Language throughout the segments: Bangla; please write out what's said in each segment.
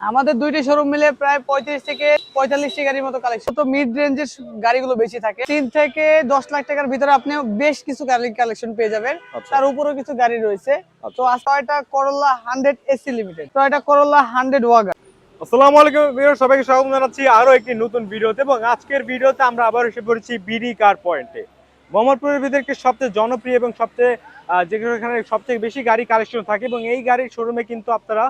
আমাদের দুইটি শোরুম মিলে প্রায় পঁয়ত্রিশ থেকে পঁয়তাল্লিশটি গাড়ির মতো কালেকশন তো মিড রেঞ্জের গাড়িগুলো বেশি থাকে। তিন থেকে দশ লাখ টাকার ভিতরে আপনি বেশ কিছু কালেকশন পেয়ে যাবেন। আচ্ছা। তার উপরেও কিছু গাড়ি রয়েছে। আচ্ছা। তো Toyota Corolla hundred AC limited Toyota Corolla hundred wagon আসসালামু আলাইকুম ভিউয়ার সবাইকে স্বাগত জানাচ্ছি আরও একটি নতুন ভিডিওতে এবং আজকের ভিডিওতে আমরা আবার এসে পড়েছি বিডি কার পয়েন্টে মোহাম্মদপুরের ভিতরে সবচেয়ে জনপ্রিয় এবং সবচেয়ে যেখানে সবচেয়ে বেশি গাড়ি কালেকশন থাকে এবং এই গাড়ির শোরুমে কিন্তু আপনারা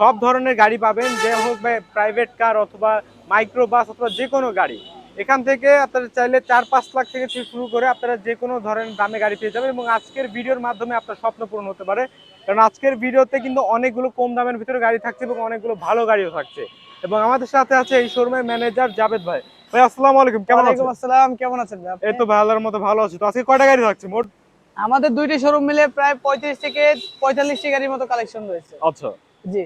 সব ধরনের গাড়ি পাবেন যে হোক প্রাইভেট কার অথবা মাইক্রো বাস অথবা যে কোনো গাড়ি। এখান থেকে আপনারা চাইলে চার পাঁচ লাখ থেকে শুরু করে আপনারা যে কোনো ধরনের দামে গাড়ি পেয়ে যাবেন এবং আজকের ভিডিওর মাধ্যমে আপনার স্বপ্ন পূরণ হতে পারে। কারণ আজকের ভিডিওতে কিন্তু অনেকগুলো কম দামের ভিতরে গাড়ি থাকছে এবং অনেকগুলো ভালো গাড়িও থাকছে। এবং আমাদের সাথে আছে এই শোরুমের ম্যানেজার জাভেদ ভাই। ভাই আসসালামু আলাইকুম কেমন আছেন? আসসালাম কেমন আছেন ভাই? এই তো ভালোর মতো ভালো আছি। তো আজকে কয়টা গাড়ি থাকছে মোট? আমাদের দুইটি শোরুম মিলে প্রায় পঁয়ত্রিশ থেকে পঁয়তাল্লিশটি গাড়ির মতো কালেকশন রয়েছে। আচ্ছা। জি।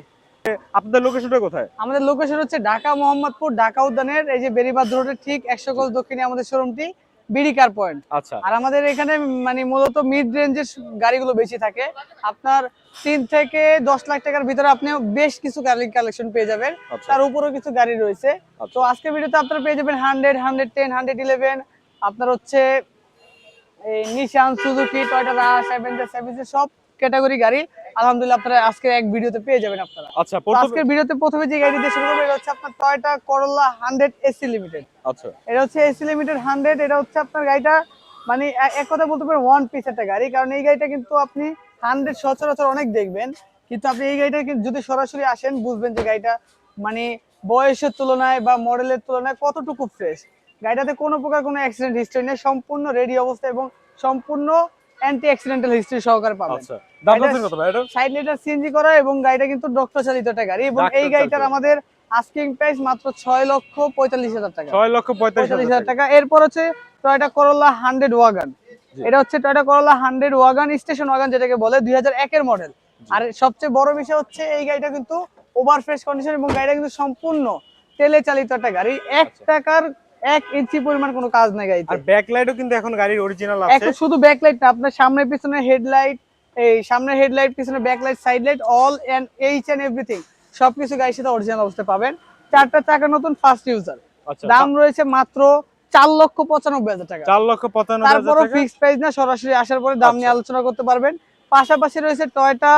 আপনাদের লোকেশনটা কোথায়? আমাদের লোকেশন হচ্ছে ঢাকা মোহাম্মদপুর ঢাকা উদ্যানের এই যে বেরিবাদ রোডের ঠিক একশো গজ দক্ষিণে আমাদের শোরুমটি বিডি কার পয়েন্ট। আচ্ছা। আর আমাদের এখানে মানে মূলত মিড রেঞ্জের গাড়িগুলো বেশি থাকে। আপনার তিন থেকে দশ লাখ টাকার ভিতরে আপনি বেশ কিছু গাড়ি কালেকশন পেয়ে যাবেন। আচ্ছা। তার উপরেও কিছু গাড়ি রয়েছে। আচ্ছা। তো আজকের ভিডিওতে আপনারা পেয়ে যাবেন hundred hundred ten hundred eleven আপনার হচ্ছে এই Nissan Suzuki Toyota Rush Avenger সেভেন্সের সব ক্যাটাগরি গাড়ি। আলহামদুলিল্লাহ আপনারা আজকে এক ভিডিওতে পেয়ে যাবেন আপনারা। আচ্ছা আজকের ভিডিওতে প্রথমে যে গাড়ি দিয়ে শুরু করব এটা হচ্ছে আপনার Toyota Corolla hundred AC limited আচ্ছা। এটা হচ্ছে এসি লিমিটেড হান্ড্রেড এটা হচ্ছে আপনার গাড়িটা মানে এক কথা বলতে পারেন ওয়ান পিস একটা গাড়ি কারণ এই গাড়িটা কিন্তু আপনি হান্ড্রেড সচরাচর অনেক দেখবেন কিন্তু আপনি এই গাড়িটা যদি সরাসরি আসেন বুঝবেন যে গাড়িটা মানে বয়সের তুলনায় বা মডেলের তুলনায় কতটুকু ফ্রেশ গাড়িটাতে কোনো প্রকার কোনো অ্যাক্সিডেন্ট হিস্ট্রি নেই সম্পূর্ণ রেডি অবস্থা এবং সম্পূর্ণ অ্যান্টি অ্যাক্সিডেন্টাল হিস্ট্রি সহকারে পাবেন। সাইড লিটার সিএনজি করা এবং গাড়িটা কিন্তু ডক্টর চালিত একটা গাড়ি এবং এই গাড়িটার আমাদের আস্কিং প্রাইস মাত্র ছয় লক্ষ পঁয়তাল্লিশ হাজার টাকা। 6 লক্ষ 45 পঁয়তাল্লিশ হাজার টাকা। এরপর হচ্ছে টয়টা করোলা হান্ড্রেড ওয়াগান এটা হচ্ছে Toyota Corolla hundred wagon station wagon যেটাকে বলে দুই একের মডেল আর সবচেয়ে বড় বিষয় হচ্ছে এই গাড়িটা কিন্তু ওভার ফ্রেশ কন্ডিশন এবং গাড়িটা কিন্তু সম্পূর্ণ তেলে চালিত একটা গাড়ি এক আচ্ছা। টাকার এক ইঞ্চি পরিমাণ কোনো কাজ নেই গাড়িতে। আর ব্যাকলাইটও কিন্তু এখন গাড়ির অরিজিনাল আছে। শুধু ব্যাকলাইট না আপনার সামনে পিছনে হেডলাইট এই সামনের হেডলাইট পিছনে backlight side light all and H and everything সবকিছু গাড়ির সাথে অরিজিনাল অবস্থা পাবেন। চারটা চাকা নতুন ফার্স্ট ইউজার আচ্ছা দাম রয়েছে মাত্র চার লক্ষ পঁচানব্বই হাজার টাকা। 4 লক্ষ 95 হাজার তারপরও টাকা। ফিক্সড প্রাইস না সরাসরি আসার পরে দাম নিয়ে আচ্ছা। আলোচনা করতে পারবেন। পাশাপাশি রয়েছে টয়টা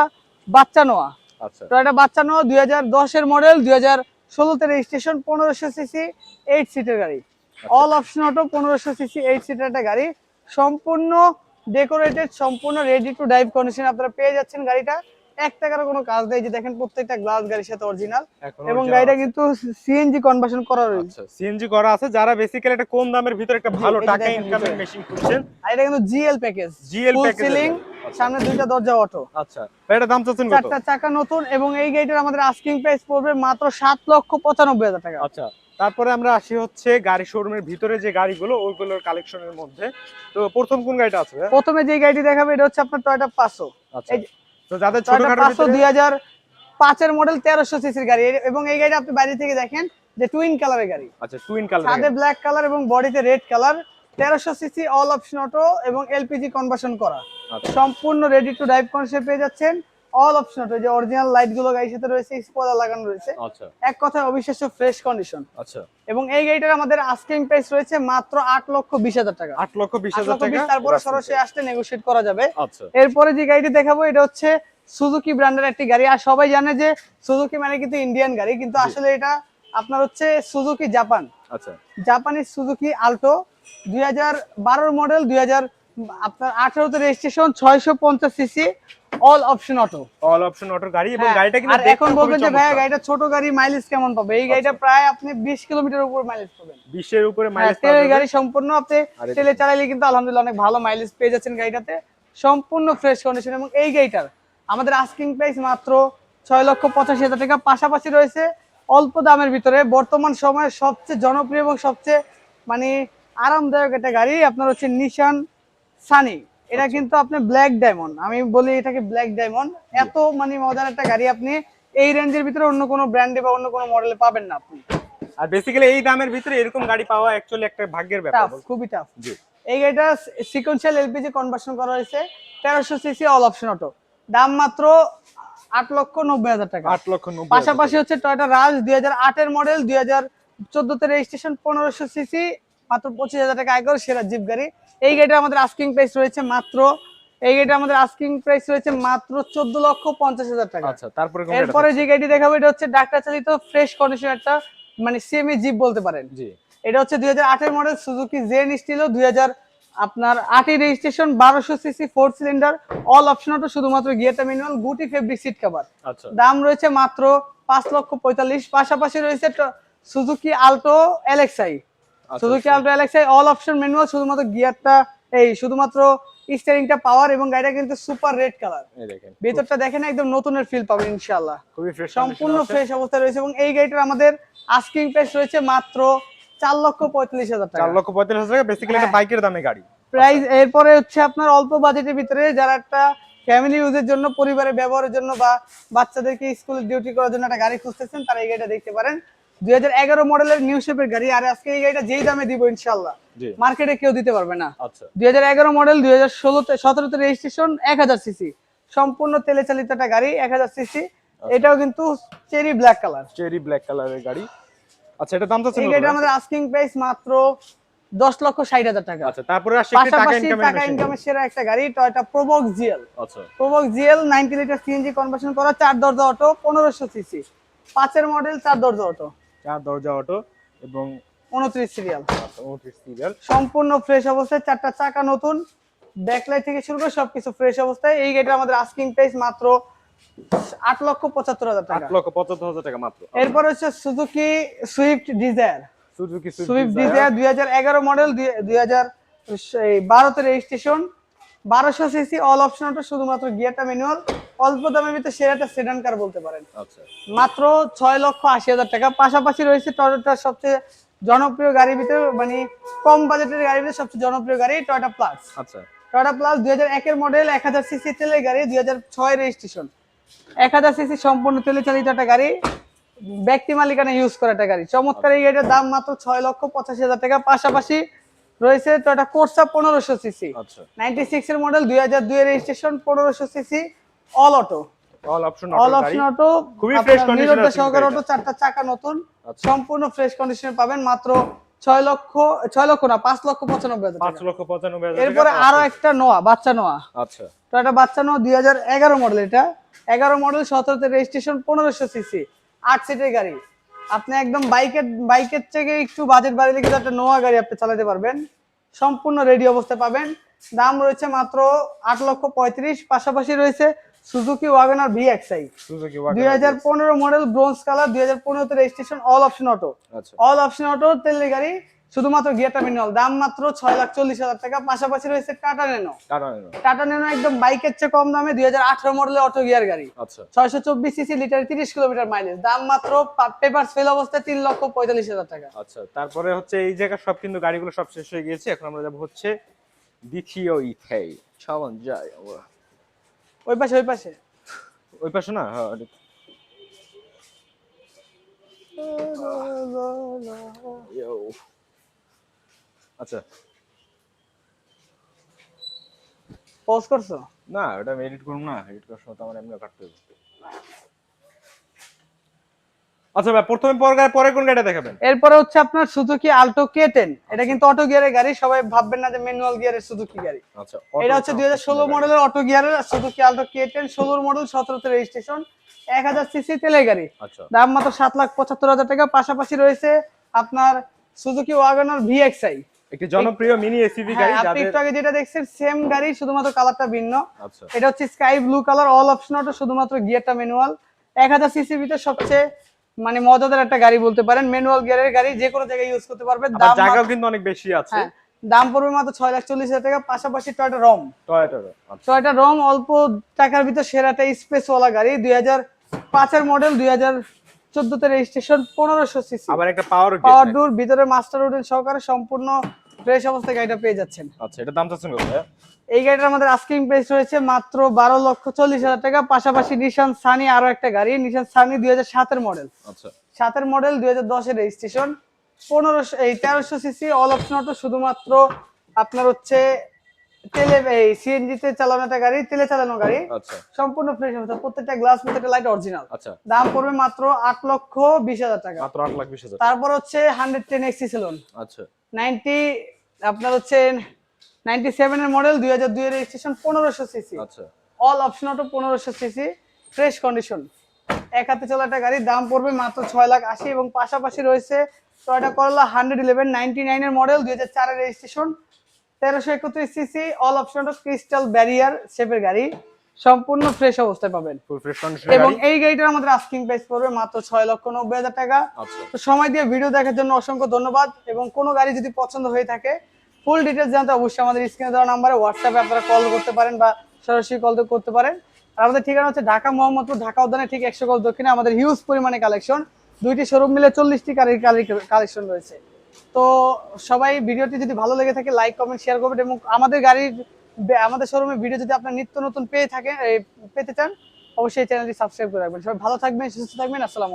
বাচ্চা নোয়া আচ্ছা। টয়টা বাচ্চা নোয়া দুই হাজার দশের মডেল দুই হাজার ষোলোতে রেজিস্ট্রেশন পনেরোশো সিসি এইট সিটের গাড়ি। আচ্ছা। অল অপশন অটো পনেরোশো সিসি এইট সিটের একটা গাড়ি। সম্পূর্ণ ডেকোরেটেড সম্পূর্ণ রেডি টু ড্রাইভ কন্ডিশন আপনারা পেয়ে যাচ্ছেন গাড়িটা। এক টাকার কোনো কাজ নেই যে দেখেন প্রত্যেকটা গ্লাস গাড়ির সাথে অরিজিনাল এবং গাড়িটা কিন্তু সিএনজি কনভার্সন করা রয়েছে। আচ্ছা সিএনজি করা আছে যারা বেসিক্যালি একটা কম দামের ভিতরে একটা ভালো টাকা ইনকামের। মেশিন খুঁজছেন। আর এটা কিন্তু জিএল প্যাকেজ package এর সিলিং আচ্ছা। সামনে দুইটা দরজা অটো আচ্ছা এটা দাম চাচ্ছেন কত? চারটা চাকা নতুন এবং এই গাড়িটার আমাদের আস্কিং প্রাইস পড়বে মাত্র সাত লক্ষ পঁচানব্বই হাজার টাকা। আচ্ছা তারপরে আমরা আসি হচ্ছে গাড়ি শোরুমের ভিতরে যে গাড়িগুলো ওইগুলোর কালেকশনের মধ্যে। তো প্রথম কোন গাড়িটা আছে প্রথমে যে গাড়িটি দেখাবে এটা হচ্ছে আপনার টয়টা পাঁচশো আচ্ছা। তো যাদের পাঁচশো দুই হাজার পাঁচের মডেল তেরোশো সিসির গাড়ি। এবং এই গাড়িটা আপনি বাইরে থেকে দেখেন যে টুইন কালারের গাড়ি। আচ্ছা টুইন কালার সাদে ব্ল্যাক কালার এবং বডিতে রেড কালার তেরোশো সিসি অল অপশন অটো এবং এলপিজি কনভার্সন করা। আচ্ছা। সম্পূর্ণ রেডি টু ড্রাইভ কনসেপ্ট পেয়ে যাচ্ছেন। অল অপশন যে অরিজিনাল লাইটগুলো গাড়ির সাথে রয়েছে স্পয়লার লাগানো রয়েছে। আচ্ছা। এক কথায় অবিশ্বাস্য ফ্রেশ কন্ডিশন আচ্ছা। এবং এই গাড়িটার আমাদের আস্কিং প্রাইস রয়েছে মাত্র আট লক্ষ বিশ হাজার টাকা। আট লক্ষ বিশ আট হাজার টাকা? তারপরে সরাসরি আসতে নেগোশিয়েট করা যাবে। আচ্ছা। এরপরে যে গাড়িটি দেখাবো এটা হচ্ছে সুজুকি ব্র্যান্ডের একটি গাড়ি। আর সবাই জানে যে সুজুকি মানে কিন্তু ইন্ডিয়ান গাড়ি কিন্তু আসলে এটা আপনার হচ্ছে সুজুকি জাপান আচ্ছা। জাপানিজ সুজুকি আল্টো দুই হাজার বারোর মডেল দুই হাজার আপনার আঠারোতে রেজিস্ট্রেশন ছয়শো পঞ্চাশ CC all option auto all option auto গাড়ি এবং গাড়িটা কিন্তু হ্যাঁ, আর এখন বলবেন যে চমৎকার। গাড়িটা ছোট গাড়ি মাইলেজ কেমন পাবে? এই গাড়িটা আচ্ছা। প্রায় আপনি বিশ কিলোমিটার উপর মাইলেজ পাবেন। বিশের উপরে হ্যাঁ, মাইলেজ তেলের গাড়ি সম্পূর্ণ আপনি তেলে চালাইলে কিন্তু আলহামদুলিল্লাহ অনেক ভালো মাইলেজ পেয়ে যাচ্ছেন গাড়িটাতে। সম্পূর্ণ ফ্রেশ কন্ডিশন এবং এই গাড়িটার আমাদের আস্কিং প্রাইস মাত্র ছয় লক্ষ পঁচাশি হাজার টাকা। পাশাপাশি রয়েছে অল্প দামের ভিতরে বর্তমান সময়ে সবচেয়ে জনপ্রিয় এবং সবচেয়ে মানে আরামদায়ক একটা গাড়ি। আপনার হচ্ছে নিশান সানি এটা কিন্তু আপনি ব্ল্যাক ডায়মন্ড আমি বলি এটাকে ব্ল্যাক ডায়মন্ড এত মানে মজার একটা গাড়ি আপনি এই রেঞ্জের ভিতরে অন্য কোনো ব্র্যান্ডে বা অন্য কোনো মডেলে পাবেন না আপনি। আর বেসিক্যালি এই দামের ভিতরে এরকম গাড়ি পাওয়া অ্যাকচুয়ালি একটা ভাগ্যের ব্যাপার খুবই টাফ জি। এই গাড়িটা সিকোয়েন্সিয়াল এলপিজি কনভার্সন করা হয়েছে। তেরোশো সিসি অল অপশন অটো দাম মাত্র আট লক্ষ নব্বই হাজার টাকা। আট লক্ষ নব্বই পাশাপাশি হচ্ছে টয়টা রাজ দুই হাজার আটের মডেল দুই হাজার চোদ্দতে রেজিস্ট্রেশন পনেরোশো সিসি মাত্র পঁচিশ হাজার টাকা আগে সেরা জিপ গাড়ি। এই গাড়িটা আমাদের আস্কিং প্রাইস রয়েছে মাত্র এই গাড়িটা আমাদের আস্কিং প্রাইস রয়েছে মাত্র চোদ্দ লক্ষ পঞ্চাশ হাজার টাকা। আচ্ছা তারপরে এরপরে যে গাড়ি দেখাবো এটা হচ্ছে ডাক্তার চালিত ফ্রেশ কন্ডিশন একটা মানে সেমি জিপ বলতে পারেন? জি। এটা হচ্ছে দুই হাজার মডেল সুজুকি জেন স্টিলো দুই হাজার আপনার আটই রেজিস্ট্রেশন বারোশো CC four cylinder all option auto শুধুমাত্র গিয়ারটা মিনিমাম গুটি ফেব্রিক সিট কভার দাম রয়েছে মাত্র পাঁচ লক্ষ পঁয়তাল্লিশ পাশাপাশি রয়েছে সুজুকি আলটো এলএক্সআই আচ্ছা, Suzuki Alto LXI all option manual শুধুমাত্র গিয়ারটা এই শুধুমাত্র স্টিয়ারিংটা পাওয়ার এবং গাড়িটা কিন্তু সুপার রেড কালার এই দেখেন ভেতরটা দেখেন একদম নতুনের ফিল পাবেন ইনশাআল্লাহ। খুবই ফ্রেশ সম্পূর্ণ ফ্রেশ অবস্থায় রয়েছে এবং এই গাড়িটার আমাদের আস্কিং প্রাইস রয়েছে মাত্র চার লক্ষ পঁয়তাল্লিশ হাজার টাকা। চার লক্ষ পঁয়তাল্লিশ হাজার টাকা বেসিক্যালি একটা। বাইকের দামে গাড়ি। প্রাইস এরপরে হচ্ছে আপনার অল্প বাজেটের ভিতরে যারা একটা ফ্যামিলি ইউজের জন্য পরিবারের ব্যবহারের জন্য বা বাচ্চাদেরকে স্কুলে ডিউটি করার জন্য একটা গাড়ি খুঁজতেছেন তারা এই গাড়িটা দেখতে পারেন। দুই হাজার এগারো মডেলের নিউ শেপের গাড়ি আর আজকে এই গাড়িটা যেই দামে দিব ইনশাল্লাহ মার্কেটে কেউ দিতে পারবে না। আচ্ছা। দুই মডেল দুই হাজার ষোলোতে সতেরোতে রেজিস্ট্রেশন এক হাজার সিসি সম্পূর্ণ তেলে চালিত একটা গাড়ি এক হাজার সিসি এটাও কিন্তু cherry black colour cherry black কালারের গাড়ি। আচ্ছা এটা দাম তো এই গাড়িটা আমাদের আস্কিং প্রাইস মাত্র দশ লক্ষ ষাট হাজার টাকা। আচ্ছা তারপরে পাশাপাশি ইনকামের টাকা ইনকামের সেরা একটা গাড়ি টয়টা প্রোবক্স জিএল আচ্ছা। Probox GL ninety litre CNG conversion করা চার দরজা অটো পনেরোশো সিসি পাঁচের মডেল চার দরজা অটো চার দরজা অটো এবং উনত্রিশ সিরিয়াল উনত্রিশ সিরিয়াল সম্পূর্ণ ফ্রেশ অবস্থায় চারটা চাকা নতুন ব্যাকলাইট থেকে শুরু করে সবকিছু ফ্রেশ অবস্থায়। এই গাড়িটা আমাদের আস্কিং প্রাইস মাত্র আট লক্ষ পঁচাত্তর হাজার আট লক্ষ পঁচাত্তর হাজার টাকা মাত্র। এরপর হচ্ছে Suzuki Swift Dzire Suzuki Swift Dzire দুই হাজার এগারো মডেল দুই হাজার বারোতে রেজিস্ট্রেশন বারোশো সিসি অল অপশন শুধুমাত্র গিয়ারটা ম্যানুয়াল অল্প দামের ভিতরে সেরাটা সেডান কার বলতে পারেন। আচ্ছা। মাত্র ছয় লক্ষ আশি হাজার টাকা। পাশাপাশি রয়েছে টয়োটার সবচেয়ে জনপ্রিয় গাড়ির ভিতরে মানে কম বাজেটের গাড়ির ভিতরে সবচেয়ে জনপ্রিয় গাড়ি টয়োটা প্লাস আচ্ছা। টয়োটা প্লাস দুই হাজার একের মডেল এক হাজার সিসি তেলের গাড়ি দুই হাজার ছয় রেজিস্ট্রেশন এক হাজার সিসি সম্পূর্ণ তেলে চালিত একটা গাড়ি ব্যক্তি মালিকানা ইউজ করা একটা গাড়ি। চমৎকার এই গাড়িটার দাম মাত্র ছয় লক্ষ পঁচাশি হাজার টাকা। পাশাপাশি রয়েছে টয়োটা কোর্সা পনেরোশো সিসি আচ্ছা। নাইনটি সিক্স এর মডেল দুই হাজার দুই রেজিস্ট্রেশন পনেরোশো CC all auto all option auto গাড়ি। অপশন অটো খুবই condition আছে সহকার অটো চারটা চাকা নতুন। আচ্ছা। সম্পূর্ণ ফ্রেশ কন্ডিশনে পাবেন মাত্র ছয় লক্ষ ছয় লক্ষ না পাঁচ লক্ষ পঁচানব্বই হাজার পাঁচ লক্ষ পঁচানব্বই হাজার এরপরে আরও একটা নোয়া বাচ্চা নোয়া আচ্ছা। তো একটা বাচ্চা নোয়া দুই হাজার এগারো মডেল এটা। এগারো মডেল সতেরোতে রেজিস্ট্রেশন পনেরোশো সিসি আট সিটের গাড়ি। আপনি একদম বাইকের বাইকের থেকে একটু বাজেট বাড়িলে কিন্তু একটা নোয়া গাড়ি আপনি চালাতে পারবেন। সম্পূর্ণ রেডি অবস্থায় পাবেন। দাম রয়েছে মাত্র আট লক্ষ পঁয়ত্রিশ পাশাপাশি রয়েছে Suzuki Wagner V XI Suzuki দুই হাজার পনেরো মডেল ব্রোঞ্জ কালার দুই হাজার পনেরোতে registration all option auto all option auto তেলের গাড়ি শুধুমাত্র গিয়ারটা মিনিমাল দাম মাত্র ছয় লাখ চল্লিশ হাজার টাকা পাশাপাশি রয়েছে টাটা নেনো টাটা নেনো একদম বাইকের চেয়ে কম দামে দুই হাজার আঠারো মডেলের অটো গিয়ার গাড়ি। আচ্ছা। ছয়শো চব্বিশ সিসি লিটার তিরিশ কিলোমিটার মাইলেজ দাম মাত্র পেপার ফেল অবস্থায় তিন লক্ষ পঁয়তাল্লিশ হাজার টাকা। আচ্ছা তারপরে হচ্ছে এই জায়গায় সব কিন্তু গাড়িগুলো সব শেষ হয়ে গিয়েছে। এখন আমরা যাব হচ্ছে দ্বিতীয় ইথাই চলন যাই আমরা। ওই পাশে ওই পাশে। ওই পাশে না হ্যাঁ আচ্ছা। পজ করছ? না ওটা আমি এডিট করব না এডিট করার সময় তো আমার এমনি কাটতে হবে। আচ্ছা ভাই প্রথমে পরে পরে কোন গাড়িটা দেখাবেন? এরপরে হচ্ছে আপনার সুজুকি আল্টো কে টেন এটা কিন্তু অটো গিয়ারের গাড়ি সবাই ভাববেন না যে ম্যানুয়াল গিয়ারের সুজুকি গাড়ি। আচ্ছা এটা হচ্ছে দুই হাজার ষোলো মডেলের অটো গিয়ারের সুজুকি আল্টো কে টেন ষোলোর মডেল সতেরোতে রেজিস্ট্রেশন এক হাজার সিসি তেলের গাড়ি। আচ্ছা। দাম মাত্র সাত লাখ পঁচাত্তর হাজার টাকা। পাশাপাশি রয়েছে আপনার সুজুকি ওয়াগনার ভিএক্সআই একটি জনপ্রিয় মিনি এসইভি গাড়ি আপনি একটু আগে যেটা দেখছেন সেম গাড়ি শুধুমাত্র কালারটা ভিন্ন। আচ্ছা। এটা হচ্ছে sky blue colour all option auto শুধুমাত্র গিয়ারটা ম্যানুয়াল এক হাজার সিসির ভিতরে সবচেয়ে মানে মজাদার একটা গাড়ি বলতে পারেন ম্যানুয়াল গিয়ারের গাড়ি যে কোনো জায়গায় ইউজ করতে পারবে। দাম জায়গাও কিন্তু অনেক বেশি আছে। হ্যাঁ দাম পড়বে মাত্র ছয় লাখ চল্লিশ হাজার টাকা পাশাপাশি টয়টা রম টয়টা রম অল্প টাকার ভিতর সেরাটা স্পেসওয়ালা গাড়ি দুই হাজার পাঁচের মডেল দুই হাজার চোদ্দতে রেজিস্ট্রেশন পনেরোশো সিসি আবার একটা পাওয়ার পাওয়ার ডোর ভিতরে মাস্টার রোডের সহকারে সম্পূর্ণ ফ্রেশ অবস্থায় গাড়িটা পেয়ে যাচ্ছেন। আচ্ছা এটা দাম চাচ্ছেন কত এই গাড়িটার আমাদের আস্কিং প্রাইস রয়েছে মাত্র বারো লক্ষ চল্লিশ হাজার টাকা। পাশাপাশি নিশান সানি আরও একটা গাড়ি নিশান সানি দুই হাজার সাতের মডেল আচ্ছা। সাতের মডেল দুই হাজার দশের রেজিস্ট্রেশন পনেরোশো এই তেরোশো সিসি অল অপশন অটো শুধুমাত্র আপনার হচ্ছে তেলে এই সিএনজি তে চালানো একটা গাড়ি তেলে চালানো গাড়ি। আচ্ছা। সম্পূর্ণ ফ্রেশ প্রত্যেকটা গ্লাস প্রত্যেকটা লাইট অরিজিনাল আচ্ছা। দাম পড়বে মাত্র আট লক্ষ বিশ হাজার টাকা। মাত্র আট লাখ বিশ হাজার তারপর হচ্ছে হান্ড্রেড টেন এক্সি সেলুন আচ্ছা। নাইনটি আপনার হচ্ছে নাইনটি সেভেনের মডেল দুই হাজার দুই এর রেজিস্ট্রেশন পনেরোশো সিসি আচ্ছা। অল অপশন অটো পনেরোশো সিসি ফ্রেশ কন্ডিশন এক হাতে চলা একটা গাড়ির দাম পড়বে মাত্র ছয় লাখ আশি এবং পাশাপাশি রয়েছে Toyota Corolla hundred eleven ninety নাইনের মডেল দুই হাজার চারের রেজিস্ট্রেশন তেরোশো একত্রিশ CC all option crystal barrier শেপের গাড়ি। সম্পূর্ণ ফ্রেশ অবস্থায় পাবেন। এবং এই গাড়িটার আমাদের আস্কিং প্রাইস পড়বে মাত্র ছয় লক্ষ নব্বই হাজার টাকা। আচ্ছা। তো সময় দিয়ে ভিডিও দেখার জন্য অসংখ্য ধন্যবাদ। এবং কোনো গাড়ি যদি পছন্দ হয়ে থাকে ফুল ডিটেলস জানতে অবশ্যই আমাদের স্ক্রিনে দেওয়া নাম্বারে হোয়াটসঅ্যাপে আপনারা কল করতে পারেন বা সরাসরি কল করতে পারেন। আর আমাদের ঠিকানা হচ্ছে ঢাকা মোহাম্মদপুর ঢাকা উদ্যানে ঠিক একশো গজ দক্ষিণে আমাদের হিউজ পরিমাণে কালেকশন দুইটি শোরুম মিলে চল্লিশটি গাড়ির কালেকশন রয়েছে। তো সবাই ভিডিওটি যদি ভালো লেগে থাকে লাইক কমেন্ট শেয়ার করবেন এবং আমাদের গাড়ির আমাদের শোরুমে ভিডিও যদি আপনার নিত্য নতুন পেয়ে থাকে পেতে চান, অবশ্যই চ্যানেলটি সাবস্ক্রাইব করে রাখবেন। সবাই ভালো থাকবেন, সুস্থ থাকবেন, আসসালাম